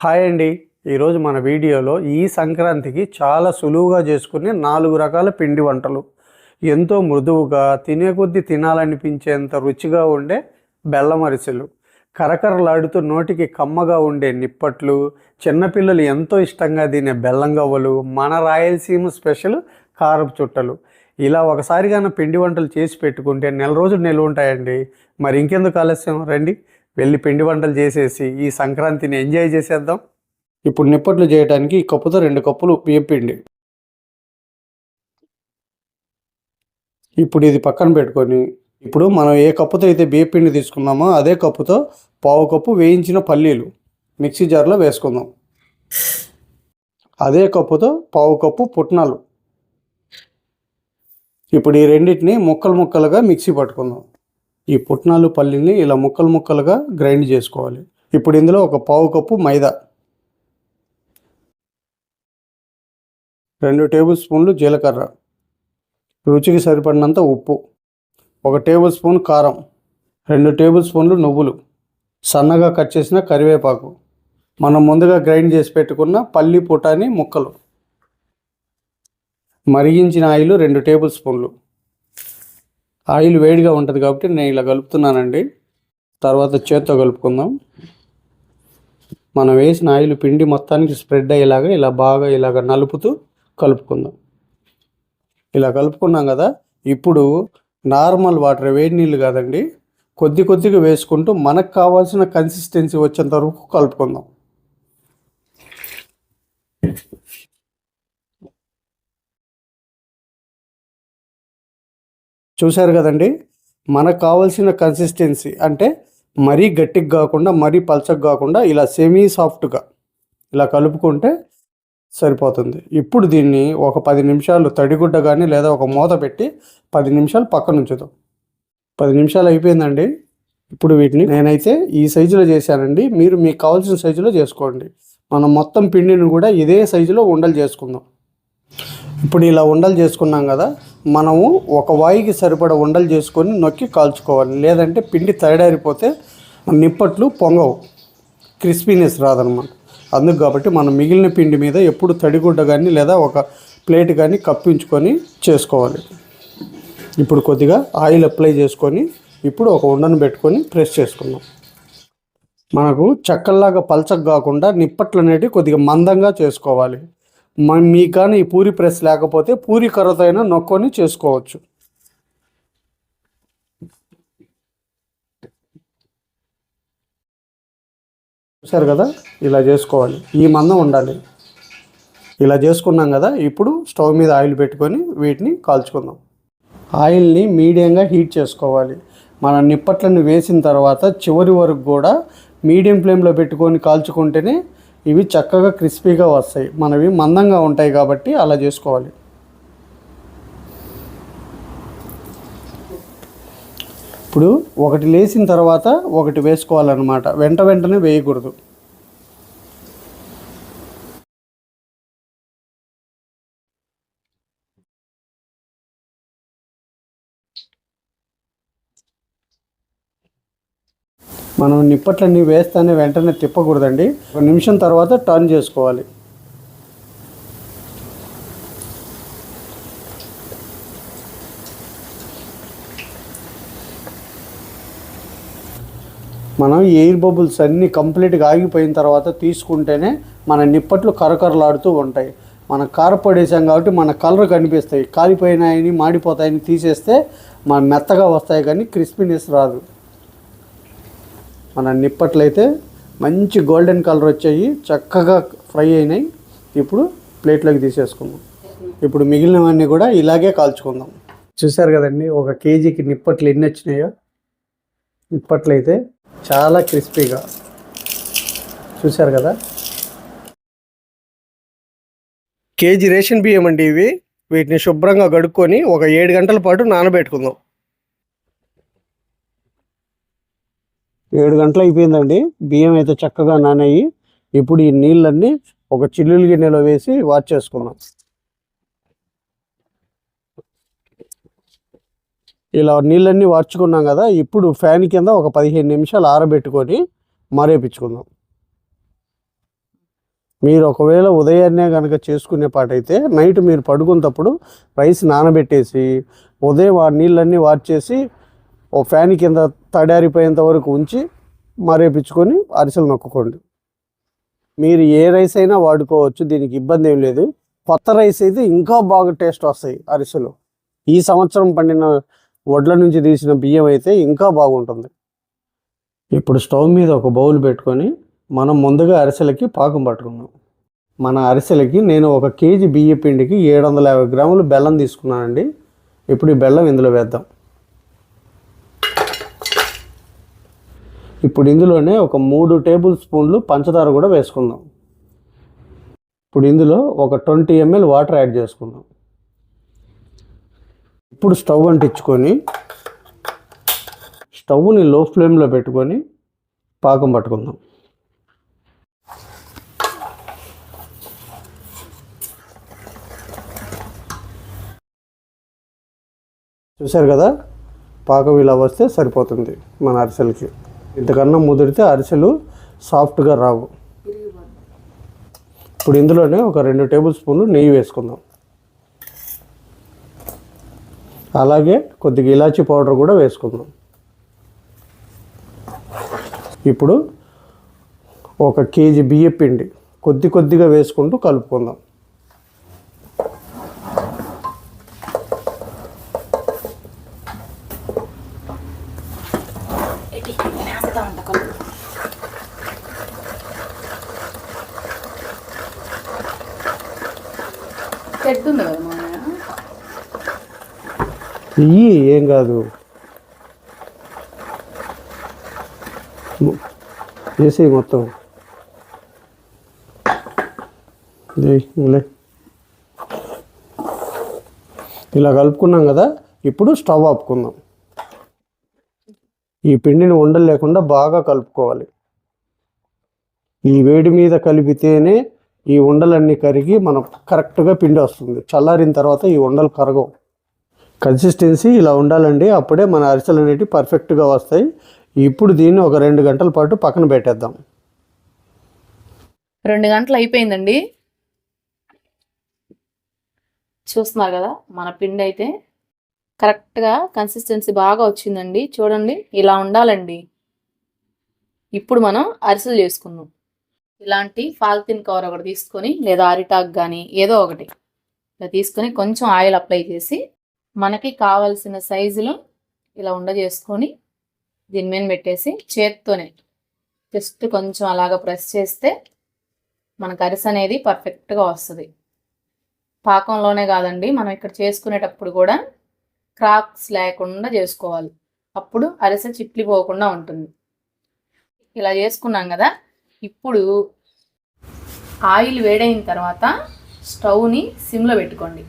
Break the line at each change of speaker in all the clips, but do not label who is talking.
Hi అండి. ఈరోజు మన వీడియోలో ఈ సంక్రాంతికి చాలా సులువుగా చేసుకునే నాలుగు రకాల పిండి వంటలు. ఎంతో మృదువుగా తినే కొద్దీ తినాలనిపించేంత రుచిగా ఉండే బెల్లం అరిసెలు. కరకరలాడుతూ నోటికి కమ్మగా ఉండే నిప్పట్లు చిన్నపిల్లలు ఎంతో ఇష్టంగా తినే బెల్లం గవ్వలు మన రాయలసీమ స్పెషల్ కారపు చుట్టలు. ఇలా ఒకసారిగా పిండి వంటలు చేసి పెట్టుకుంటే నెల రోజులు నిల్వ ఉంటాయండి. మరి ఇంకెందుకు ఆలస్యం? రండి. వెళ్ళి పిండి వంటలు చేసేసి ఈ సంక్రాంతిని ఎంజాయ్ చేసేద్దాం. ఇప్పుడు నిప్పట్లు చేయడానికి ఈ కప్పుతో రెండు కప్పులు బియ్యం పిండి. ఇప్పుడు ఇది పక్కన పెట్టుకొని ఇప్పుడు మనం ఏ కప్పుతో అయితే బియ్యం పిండి తీసుకున్నామో అదే కప్పుతో పావు కప్పు వేయించిన పల్లీలు మిక్సీ జార్లో వేసుకుందాం. అదే కప్పుతో పావు కప్పు పుట్నాలు. ఇప్పుడు ఈ రెండింటిని ముక్కలు ముక్కలుగా మిక్సీ పట్టుకుందాం. ఈ పుట్నాలు పల్లీని ఇలా ముక్కలు ముక్కలుగా గ్రైండ్ చేసుకోవాలి. ఇప్పుడు ఇందులో ఒక పావు కప్పు మైదా. రెండు టేబుల్ స్పూన్లు జీలకర్ర. రుచికి సరిపడినంత ఉప్పు. ఒక టేబుల్ స్పూన్ కారం. రెండు టేబుల్ స్పూన్లు నువ్వులు. సన్నగా కట్ చేసిన కరివేపాకు. మనం ముందుగా గ్రైండ్ చేసి పెట్టుకున్న పల్లి పుటాని ముక్కలు. మరిగించిన ఆయిల్ రెండు టేబుల్ స్పూన్లు. ఆయిల్ వేడిగా ఉంటుంది కాబట్టి నేను ఇలా కలుపుతున్నానండి. తర్వాత చేత్తో కలుపుకుందాం. మనం వేసిన ఆయిల్ పిండి మొత్తానికి స్ప్రెడ్ అయ్యేలాగా ఇలా బాగా ఇలాగ నలుపుతూ కలుపుకుందాం. ఇలా కలుపుకున్నాం కదా ఇప్పుడు నార్మల్ వాటర్ వేడి నీళ్ళు కాదండి కొద్ది కొద్దిగా వేసుకుంటూ మనకు కావాల్సిన కన్సిస్టెన్సీ వచ్చేంత వరకు కలుపుకుందాం. చూశారు కదండి? మనకు కావాల్సిన కన్సిస్టెన్సీ అంటే మరీ గట్టిగా కాకుండా మరీ పల్చగా కాకుండా ఇలా సెమీ సాఫ్ట్గా ఇలా కలుపుకుంటే సరిపోతుంది. ఇప్పుడు దీన్ని ఒక పది నిమిషాలు తడిగుడ్డ కానీ లేదా ఒక మూత పెట్టి పది నిమిషాలు పక్కన ఉంచుదాం పది నిమిషాలు అయిపోయిందండి. ఇప్పుడు వీటిని నేనైతే ఈ సైజులో చేశానండి. మీరు మీకు కావాల్సిన సైజులో చేసుకోండి. మనం మొత్తం పిండిని కూడా ఇదే సైజులో ఉండలు చేసుకుందాం. ఇప్పుడు ఇలా ఉండలు చేసుకున్నాం కదా మనము ఒక వాయికి సరిపడ ఉండలు చేసుకొని నొక్కి కాల్చుకోవాలి. లేదంటే పిండి తయారైపోతే నిప్పట్లు పొంగవు. క్రిస్పీనెస్ రాదనమాట. అందుకు కాబట్టి మనం మిగిలిన పిండి మీద ఎప్పుడు తడిగుడ్డ కానీ లేదా ఒక ప్లేట్ కానీ కప్పించుకొని చేసుకోవాలి. ఇప్పుడు కొద్దిగా ఆయిల్ అప్లై చేసుకొని ఇప్పుడు ఒక ఉండను పెట్టుకొని ప్రెస్ చేసుకుందాం. మనకు చక్కల్లాగా పల్చగా కాకుండా నిప్పట్లు అనేటివి కొద్దిగా మందంగా చేసుకోవాలి. మీ కానీ ఈ పూరి ప్రెస్ లేకపోతే పూరి కర్రతో అయినా నొక్కొని చేసుకోవచ్చు. చూసారు కదా? ఇలా చేసుకోవాలి. ఈ మందం ఉండాలి. ఇలా చేసుకున్నాం కదా? ఇప్పుడు స్టవ్ మీద ఆయిల్ పెట్టుకొని వీటిని కాల్చుకుందాం. ఆయిల్ని మీడియంగా హీట్ చేసుకోవాలి. మన నిప్పట్లను వేసిన తర్వాత చివరి వరకు కూడా మీడియం ఫ్లేమ్లో పెట్టుకొని కాల్చుకుంటేనే ఇవి చక్కగా క్రిస్పీగా వస్తాయి. మనవి మందంగా ఉంటాయి కాబట్టి అలా చేసుకోవాలి. ఇప్పుడు ఒకటి లేచిన తర్వాత ఒకటి వేసుకోవాలన్నమాట. వెంట వెంటనే వేయకూడదు. మనం నిప్పట్లన్నీ వేస్తానే వెంటనే తిప్పకూడదండి. ఒక నిమిషం తర్వాత టర్న్ చేసుకోవాలి. మనం ఎయిర్ బబుల్స్ అన్నీ కంప్లీట్గా ఆగిపోయిన తర్వాత తీసుకుంటేనే మన నిప్పట్లు కరకరలాడుతూ ఉంటాయి. మనం కారపడేసాం కాబట్టి మన కలర్ కనిపిస్తాయి. కాలిపోయినాయని మాడిపోతాయని తీసేస్తే మన మెత్తగా వస్తాయి కానీ క్రిస్పీనెస్ రాదు. మన నిప్పట్లయితే మంచి గోల్డెన్ కలర్ వచ్చాయి చక్కగా ఫ్రై అయినాయి. ఇప్పుడు ప్లేట్లోకి తీసేసుకుందాం. ఇప్పుడు మిగిలినవన్నీ కూడా ఇలాగే కాల్చుకుందాం. చూసారు కదండి ఒక కేజీకి నిప్పట్లు ఎన్ని వచ్చినాయో? నిప్పట్లయితే చాలా క్రిస్పీగా. చూసారు కదా? కేజీ రేషన్ బియ్యం అండి ఇవి. వీటిని శుభ్రంగా గడుక్కొని ఒక ఏడు గంటల పాటు నానబెట్టుకుందాం. ఏడు గంటలు అయిపోయిందండి. బియ్యం అయితే చక్కగా నానాయి. ఇప్పుడు ఈ నీళ్ళన్నీ ఒక చిల్లులు గిన్నెలో వేసి వాచ్ చేసుకున్నాం ఇలా నీళ్ళన్నీ వార్చుకున్నాం కదా ఇప్పుడు ఫ్యాన్ కింద ఒక పదిహేను నిమిషాలు ఆరబెట్టుకొని మరేపించుకుందాం. మీరు ఒకవేళ ఉదయాన్నే కనుక చేసుకునే పాటైతే నైట్ మీరు పడుకున్నప్పుడు రైస్ నానబెట్టేసి ఉదయం ఆ నీళ్ళన్నీ వార్చేసి ఓ ఫ్యాన్ కింద తడారిపోయేంత వరకు ఉంచి మరేపించుకొని అరిసెలు నొక్కుకోండి. మీరు ఏ రైస్ అయినా వాడుకోవచ్చు దీనికి ఇబ్బంది ఏం లేదు. కొత్త రైస్ అయితే ఇంకా బాగా టేస్ట్ వస్తాయి అరిసెలు. ఈ సంవత్సరం పండిన వడ్ల నుంచి తీసిన బియ్యం అయితే ఇంకా బాగుంటుంది. ఇప్పుడు స్టవ్ మీద ఒక బౌల్ పెట్టుకొని మనం ముందుగా అరిసెలకి పాకం పట్టుకున్నాం మన అరిసెలకి నేను ఒక కేజీ బియ్య పిండికి ఏడు వందల యాభై గ్రాములు బెల్లం తీసుకున్నానండి. ఇప్పుడు ఈ బెల్లం ఇందులో వేద్దాం. ఇప్పుడు ఇందులోనే ఒక మూడు టేబుల్ స్పూన్లు పంచదార కూడా వేసుకుందాం. ఇప్పుడు ఇందులో ఒక ట్వంటీ ఎంఎల్ వాటర్ యాడ్ చేసుకుందాం. ఇప్పుడు స్టవ్ అంటించుకొని స్టవ్ని లో ఫ్లేమ్లో పెట్టుకొని పాకం పట్టుకుందాం. చూశారు కదా? పాకం ఇలా వస్తే సరిపోతుంది మన అరిసెలకి. ఇంతకన్నా ముదిరితే అరిసెలు సాఫ్ట్గా రావు. ఇప్పుడు ఇందులోనే ఒక రెండు టేబుల్ స్పూన్లు నెయ్యి వేసుకుందాం. అలాగే కొద్దిగా ఇలాచీ పౌడర్ కూడా వేసుకుందాం. ఇప్పుడు ఒక కేజీ బియ్య పిండి కొద్ది కొద్దిగా వేసుకుంటూ కలుపుకుందాం
చెట్టు ఉంది కదా మామయ్య
ఇయ్యి ఏం కాదు. వేసి మొత్తం. లే. ఇలా కలుపుకున్నాం కదా ఇప్పుడు స్టవ్ ఆపుకుందాం. ఈ పిండిని ఉండలు లేకుండా బాగా కలుపుకోవాలి. ఈ వేడి మీద కలిపితేనే ఈ ఉండలన్నీ కరిగి మనం కరెక్ట్గా పిండి వస్తుంది. చల్లారిన తర్వాత ఈ ఉండలు కరగవు. కన్సిస్టెన్సీ ఇలా ఉండాలండి. అప్పుడే మన అరిసెలు అనేవి పర్ఫెక్ట్గా వస్తాయి. ఇప్పుడు దీన్ని ఒక రెండు గంటల పాటు పక్కన పెట్టేద్దాం.
రెండు గంటలు అయిపోయిందండి. చూస్తున్నారు కదా మన పిండి అయితే కరెక్ట్గా కన్సిస్టెన్సీ బాగా వచ్చిందండి. చూడండి ఇలా ఉండాలండి. ఇప్పుడు మనం అరిసెలు చేసుకుందాం. ఇలాంటి ఫాల్తిన్ కవర్ ఒకటి తీసుకొని లేదా అరిటాక్ కానీ ఏదో ఒకటి. ఇలా తీసుకొని కొంచెం ఆయిల్ అప్లై చేసి మనకి కావాల్సిన సైజులో ఇలా ఉండ చేసుకొని దీని మీద పెట్టేసి చేత్తోనే జస్ట్ కొంచెం అలాగ ప్రెస్ చేస్తే మనకు అరిసె అనేది పర్ఫెక్ట్గా వస్తుంది. పాకంలోనే కాదండి మనం ఇక్కడ చేసుకునేటప్పుడు కూడా క్రాక్స్ లేకుండా చేసుకోవాలి. అప్పుడు అరిసె చిట్లిపోకుండా ఉంటుంది. ఇలా చేసుకున్నాం కదా ఇప్పుడు ఆయిల్ వేడైన తర్వాత స్టవ్ని సిమ్లో పెట్టుకోండి.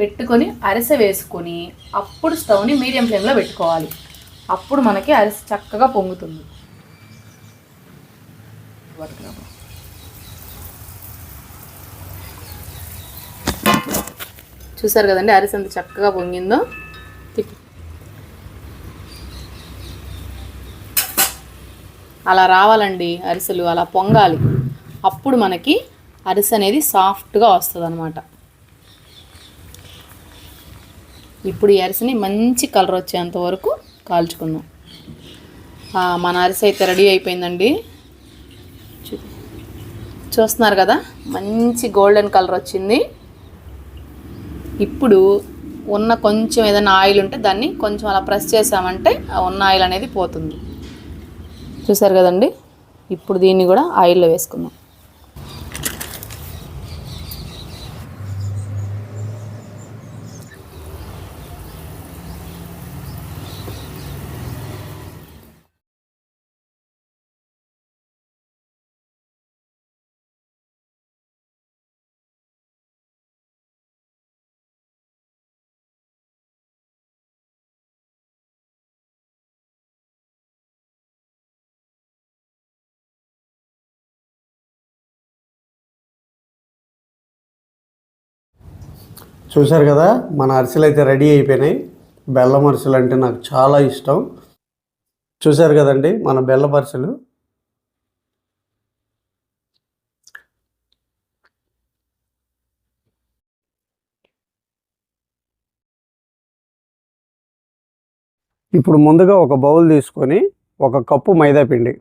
పెట్టుకొని అరిసె వేసుకొని అప్పుడు స్టవ్ని మీడియం ఫ్లేమ్లో పెట్టుకోవాలి. అప్పుడు మనకి అరిసె చక్కగా పొంగుతుంది. చూసారు కదండి అరిసె ఎంత చక్కగా పొంగిందో? అలా రావాలండి అరిసెలు అలా పొంగాలి. అప్పుడు మనకి అరిసె అనేది సాఫ్ట్గా వస్తుంది అనమాట ఇప్పుడు ఈ అరిసెని మంచి కలర్ వచ్చేంత వరకు కాల్చుకుందాం. మన అరిసె అయితే రెడీ అయిపోయిందండి. చూస్తున్నారు కదా మంచి గోల్డెన్ కలర్ వచ్చింది. ఇప్పుడు ఉన్న కొంచెం ఏదైనా ఆయిల్ ఉంటే దాన్ని కొంచెం అలా ప్రెస్ చేసామంటే ఆ ఉన్న ఆయిల్ అనేది పోతుంది. చూసారు కదండి? ఇప్పుడు దీన్ని కూడా ఆయిల్లో వేసుకుందాం.
చూశారు కదా మన అరిసెలు అయితే రెడీ అయిపోయినాయి. బెల్లం అరిసెలు అంటే నాకు చాలా ఇష్టం. చూశారు కదండి మన బెల్లం అరిసెలు. ఇప్పుడు ముందుగా ఒక బౌల్ తీసుకొని ఒక కప్పు మైదా పిండి.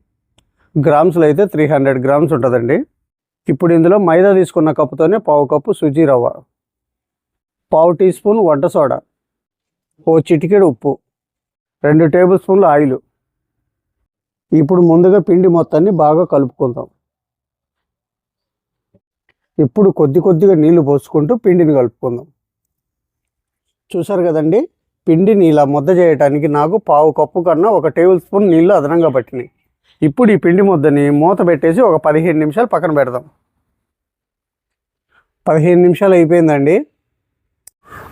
గ్రామ్స్లో అయితే త్రీ హండ్రెడ్ గ్రామ్స్ ఉంటుందండి. ఇప్పుడు ఇందులో మైదా తీసుకున్న కప్పుతోనే పావు కప్పు సుజీ రవ్వ పావు టీ స్పూన్ వంట సోడా ఓ చిటికెడు ఉప్పు రెండు టేబుల్ స్పూన్లు ఆయిల్. ఇప్పుడు ముందుగా పిండి మొత్తాన్ని బాగా కలుపుకుందాం. ఇప్పుడు కొద్ది కొద్దిగా నీళ్ళు పోసుకుంటూ పిండిని కలుపుకుందాం. చూసారు కదండి? పిండిని ఇలా ముద్ద చేయడానికి నాకు పావు కప్పు కన్నా ఒక టేబుల్ స్పూన్ నీళ్ళు అదనంగా పట్టినాయి. ఇప్పుడు ఈ పిండి ముద్దని మూత పెట్టేసి ఒక పదిహేను నిమిషాలు పక్కన పెడదాం. పదిహేను నిమిషాలు అయిపోయిందండి.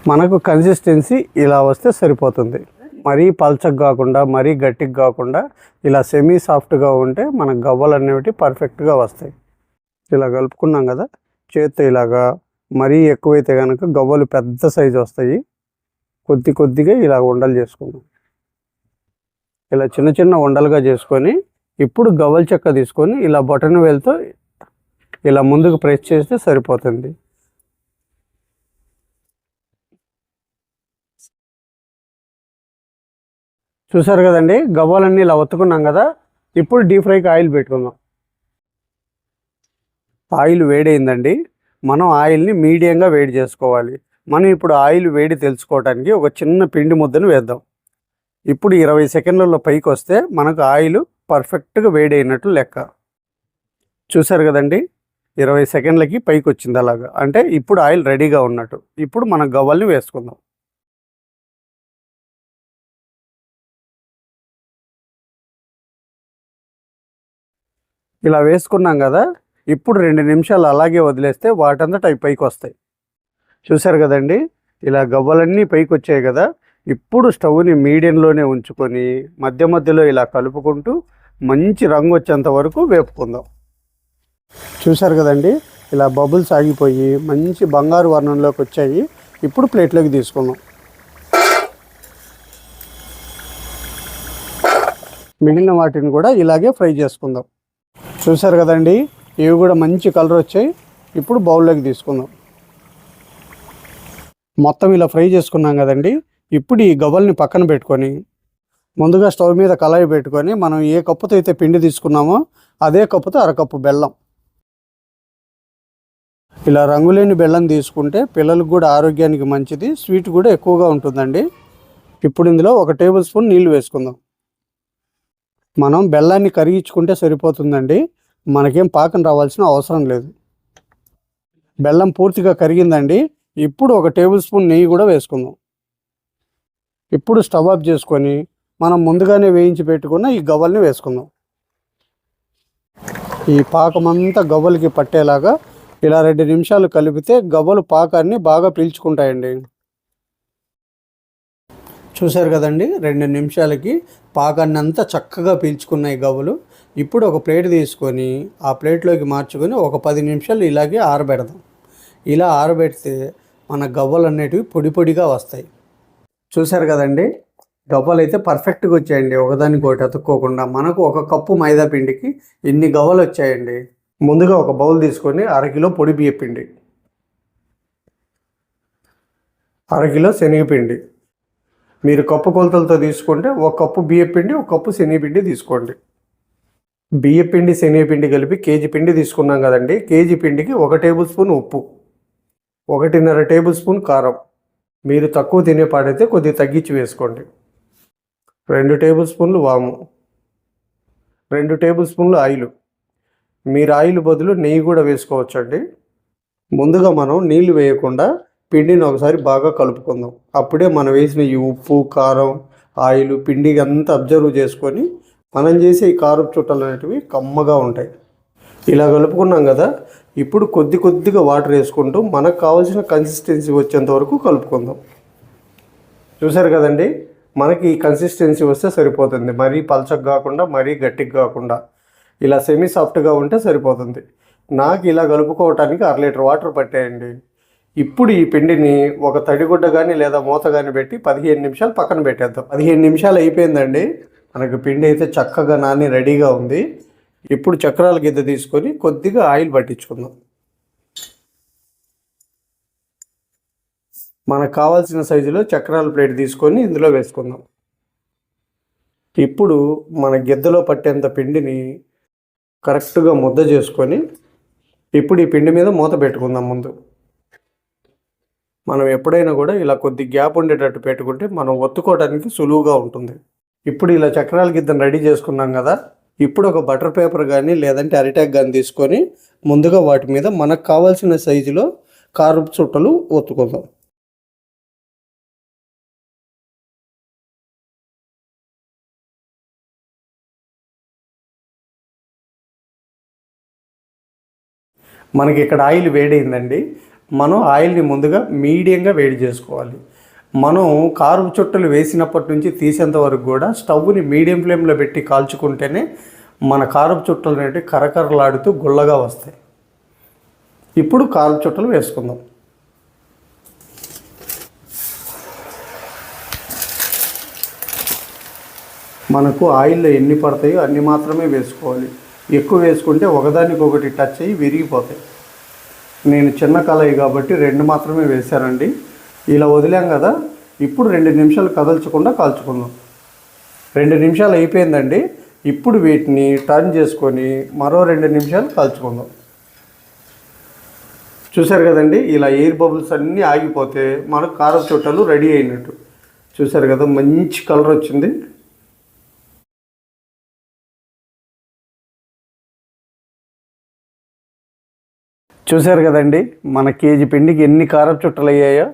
మనకు కన్సిస్టెన్సీ ఇలా వస్తే సరిపోతుంది. మరీ పల్చగా కాకుండా మరీ గట్టిగా కాకుండా ఇలా సెమీ సాఫ్ట్గా ఉంటే మన గవ్వలు అనేవి పర్ఫెక్ట్గా వస్తాయి. ఇలా కలుపుకున్నాం కదా చేత్తో ఇలాగా మరీ ఎక్కువైతే కనుక గవ్వలు పెద్ద సైజు వస్తాయి. కొద్ది కొద్దిగా ఇలా ఉండలు చేసుకుందాం. ఇలా చిన్న చిన్న ఉండలుగా చేసుకొని ఇప్పుడు గవ్వల చెక్క తీసుకొని ఇలా బటన్ వేలుతో ఇలా ముందుకు ప్రెస్ చేస్తే సరిపోతుంది. చూసారు కదండి? గవ్వలన్నీ ఇలా ఒత్తుకున్నాం కదా? ఇప్పుడు డీప్ ఫ్రైకి ఆయిల్ పెట్టుకుందాం. ఆయిల్ వేడైందండి. మనం ఆయిల్ని మీడియంగా వేడి చేసుకోవాలి. మనం ఇప్పుడు ఆయిల్ వేడి తెలుసుకోవడానికి ఒక చిన్న పిండి ముద్దను వేద్దాం. ఇప్పుడు ఇరవై సెకండ్లలో పైకి వస్తే మనకు ఆయిల్ పర్ఫెక్ట్గా వేడి అయినట్లు లెక్క. చూసారు కదండి? ఇరవై సెకండ్లకి పైకి వచ్చింది అలాగా. అంటే ఇప్పుడు ఆయిల్ రెడీగా ఉన్నట్టు. ఇప్పుడు మన గవ్వల్ని వేసుకుందాం. ఇలా వేసుకున్నాం కదా ఇప్పుడు రెండు నిమిషాలు అలాగే వదిలేస్తే వాటంతట అవి పైకి వస్తాయి. చూసారు కదండి? ఇలా గవ్వలన్నీ పైకి వచ్చాయి కదా ఇప్పుడు స్టవ్ని మీడియంలోనే ఉంచుకొని మధ్య మధ్యలో ఇలా కలుపుకుంటూ మంచి రంగు వచ్చేంత వరకు వేపుకుందాం. చూసారు కదండి? ఇలా బబుల్స్ ఆగిపోయి మంచి బంగారు వర్ణంలోకి వచ్చాయి. ఇప్పుడు ప్లేట్లోకి తీసుకుందాం. మిగిలిన వాటిని కూడా ఇలాగే ఫ్రై చేసుకుందాం. చూసారు కదండి ఇవి కూడా మంచి కలర్ వచ్చాయి. ఇప్పుడు బౌల్లోకి తీసుకుందాం. మొత్తం ఇలా ఫ్రై చేసుకున్నాం కదండి ఇప్పుడు ఈ గవ్వల్ని పక్కన పెట్టుకొని ముందుగా స్టవ్ మీద కళాయి పెట్టుకొని మనం ఏ కప్పుతో అయితే పిండి తీసుకున్నామో అదే కప్పుతో అరకప్పు బెల్లం. ఇలా రంగులేని బెల్లం తీసుకుంటే పిల్లలకు కూడా ఆరోగ్యానికి మంచిది స్వీట్ కూడా ఎక్కువగా ఉంటుందండి. ఇప్పుడు ఇందులో ఒక టేబుల్ స్పూన్ నీళ్ళు వేసుకుందాం. మనం బెల్లాన్ని కరిగించుకుంటే సరిపోతుందండి. మనకేం పాకం రావాల్సిన అవసరం లేదు. బెల్లం పూర్తిగా కరిగిందండి. ఇప్పుడు ఒక టేబుల్ స్పూన్ నెయ్యి కూడా వేసుకుందాం. ఇప్పుడు స్టవ్ ఆఫ్ చేసుకొని మనం ముందుగానే వేయించి పెట్టుకున్న ఈ గవ్వల్ని వేసుకుందాం. ఈ పాకమంతా గవ్వలకి పట్టేలాగా ఇలా రెండు నిమిషాలు కలిపితే గవ్వలు పాకాన్ని బాగా పీల్చుకుంటాయండి. చూశారు కదండి? రెండు నిమిషాలకి పాకాన్ని అంతా చక్కగా పీల్చుకున్నాయి గవ్వలు. ఇప్పుడు ఒక ప్లేట్ తీసుకొని ఆ ప్లేట్లోకి మార్చుకొని ఒక పది నిమిషాలు ఇలాగే ఆరబెడదాం. ఇలా ఆరబెడితే మన గవ్వలు అనేటివి పొడి పొడిగా వస్తాయి. చూశారు కదండి? గవ్వలు అయితే పర్ఫెక్ట్గా వచ్చాయండి. ఒకదానికి ఒకటి అతుక్కోకుండా మనకు ఒక కప్పు మైదా పిండికి ఇన్ని గవ్వలు వచ్చాయండి. ముందుగా ఒక బౌల్ తీసుకొని అరకిలో పొడి బియ్యపిండి అరకిలో శనగపిండి మీరు కప్పు కొలతలతో తీసుకుంటే ఒక కప్పు బియ్యపిండి ఒక కప్పు శనగపిండి తీసుకోండి. బియ్యపిండి శనగపిండి కలిపి కేజీ పిండి తీసుకున్నాం కదండి. కేజీ పిండికి ఒక టేబుల్ స్పూన్ ఉప్పు ఒకటిన్నర టేబుల్ స్పూన్ కారం. మీరు తక్కువ తినేపాడైతే కొద్దిగా తగ్గించి వేసుకోండి. రెండు టేబుల్ స్పూన్లు వాము రెండు టేబుల్ స్పూన్లు ఆయిల్. మీరు ఆయిల్ బదులు నెయ్యి కూడా వేసుకోవచ్చండి. ముందుగా మనం నీళ్ళు వేయకుండా పిండిని ఒకసారి బాగా కలుపుకుందాం. అప్పుడే మనం వేసిన ఈ ఉప్పు కారం ఆయిల్ పిండి అంతా అబ్జర్వ్ చేసుకొని మనం చేసే ఈ కారు చుట్టలు అనేటివి కమ్మగా ఉంటాయి. ఇలా కలుపుకున్నాం కదా ఇప్పుడు కొద్ది కొద్దిగా వాటర్ వేసుకుంటూ మనకు కావాల్సిన కన్సిస్టెన్సీ వచ్చేంత వరకు కలుపుకుందాం. చూసారు కదండి మనకి ఈ కన్సిస్టెన్సీ వస్తే సరిపోతుంది. మరీ పలచగా కాకుండా మరీ గట్టిగా కాకుండా. ఇలా సెమీ సాఫ్ట్గా ఉంటే సరిపోతుంది. నాకు ఇలా కలుపుకోవటానికి అర లీటర్ వాటర్ పట్టేయండి. ఇప్పుడు ఈ పిండిని ఒక తడిగుడ్డ కానీ లేదా మూత కానీ పెట్టి పదిహేను నిమిషాలు పక్కన పెట్టేద్దాం. పదిహేను నిమిషాలు అయిపోయిందండి. మనకి పిండి అయితే చక్కగా నాని రెడీగా ఉంది. ఇప్పుడు చక్రాల గిద్ద తీసుకొని కొద్దిగా ఆయిల్ పట్టించుకుందాం. మనకు కావాల్సిన సైజులో చక్రాల ప్లేట్ తీసుకొని ఇందులో వేసుకుందాం. ఇప్పుడు మన గిద్దలో పట్టేంత పిండిని కరెక్ట్గా ముద్ద చేసుకొని ఇప్పుడు ఈ పిండి మీద మూత పెట్టుకుందాం ముందు. మనం ఎప్పుడైనా కూడా ఇలా కొద్ది గ్యాప్ ఉండేటట్టు పెట్టుకుంటే మనం ఒత్తుకోవడానికి సులువుగా ఉంటుంది. ఇప్పుడు ఇలా చక్రాల గిద్దను రెడీ చేసుకున్నాం కదా ఇప్పుడు ఒక బటర్ పేపర్ కానీ లేదంటే అరిటాక్ కానీ తీసుకొని ముందుగా వాటి మీద మనకు కావాల్సిన సైజులో కారు చుట్టలు ఒత్తుకుందాం. మనకి ఇక్కడ ఆయిల్ వేడైందండి. మనం ఆయిల్ని ముందుగా మీడియంగా వేడి చేసుకోవాలి. మనం కారు చుట్టలు వేసినప్పటి నుంచి తీసేంత వరకు కూడా స్టవ్ని మీడియం ఫ్లేమ్లో పెట్టి కాల్చుకుంటేనే మన కారు చుట్టలు అనేవి కరకరలాడుతూ గుల్లగా వస్తాయి. ఇప్పుడు కారు చుట్టలు వేసుకుందాం. మనకు ఆయిల్లో ఎన్ని పడతాయో అన్ని మాత్రమే వేసుకోవాలి. ఎక్కువ వేసుకుంటే ఒకదానికొకటి టచ్ అయ్యి విరిగిపోతాయి. నేను చిన్న కళాయి కాబట్టి రెండు మాత్రమే వేశానండి. ఇలా వదిలాం కదా ఇప్పుడు రెండు నిమిషాలు కదల్చకుండా కాల్చుకుందాం. రెండు నిమిషాలు అయిపోయిందండి ఇప్పుడు వీటిని టర్న్ చేసుకొని మరో రెండు నిమిషాలు కాల్చుకుందాం. చూశారు కదండి ఇలా ఎయిర్ బబుల్స్ అన్నీ ఆగిపోతే మనకు కారం చుట్టలు రెడీ అయినట్టు. చూశారు కదా మంచి కలర్ వచ్చింది. చూశారు కదండి మన కేజీ పిండికి ఎన్ని కారం చుట్టలు అయ్యాయో.